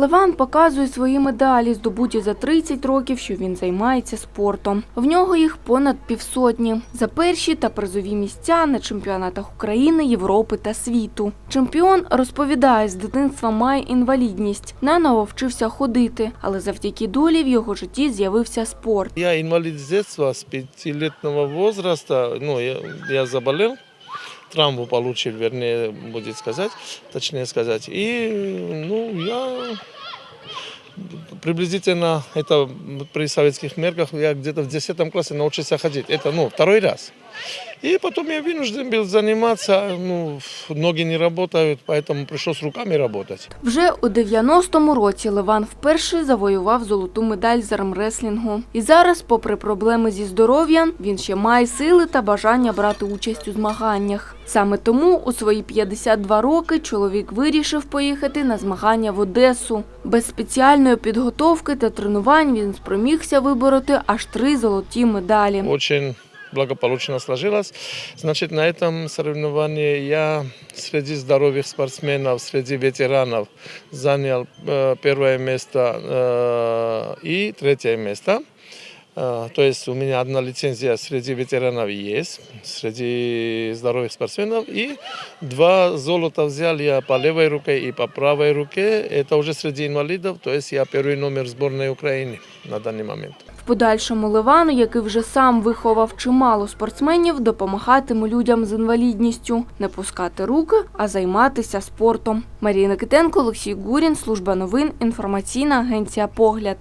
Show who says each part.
Speaker 1: Леван показує свої медалі, здобуті за 30 років, що він займається спортом. В нього їх понад півсотні. За перші та призові місця на чемпіонатах України, Європи та світу. Чемпіон розповідає, з дитинства має інвалідність. Наново вчився ходити, але завдяки долі в його житті з'явився спорт.
Speaker 2: Я инвалид с детства, с пятилетнего возраста. Ну, я, я заболел, травму получил, вернее, будет сказать, точнее сказать. И, ну, я приблизительно, это при советских мерках, я где-то в 10 классе научился ходить. Это, ну, второй раз. И потом я вынужден был заниматься, ну, ноги не работают, поэтому пришлось руками работать.
Speaker 1: Вже у 90-му році Леван вперше завоював золоту медаль з армреслінгу. І зараз, попри проблеми зі здоров'ям, він ще має сили та бажання брати участь у змаганнях. Саме тому у свої 52 роки чоловік вирішив поїхати на змагання в Одесу. Без спеціальної підготовки та тренувань він спромігся вибороти аж три золоті медалі.
Speaker 2: очень благополучно сложилось. Значит, на этом соревновании я среди здоровых спортсменов, среди ветеранов занял э, первое место э, и третье место. Э, то есть у меня одна лицензия среди ветеранов есть, среди здоровых спортсменов. И два золота взял я по левой руке и по правой руке. Это уже среди инвалидов, то есть я первый номер сборной Украины на данный момент.
Speaker 1: В подальшому Ливану, який вже сам виховав чимало спортсменів, допомагатиме людям з інвалідністю не пускати руки, а займатися спортом. Марія Никитенко, Олексій Гурін, служба новин, інформаційна агенція Погляд.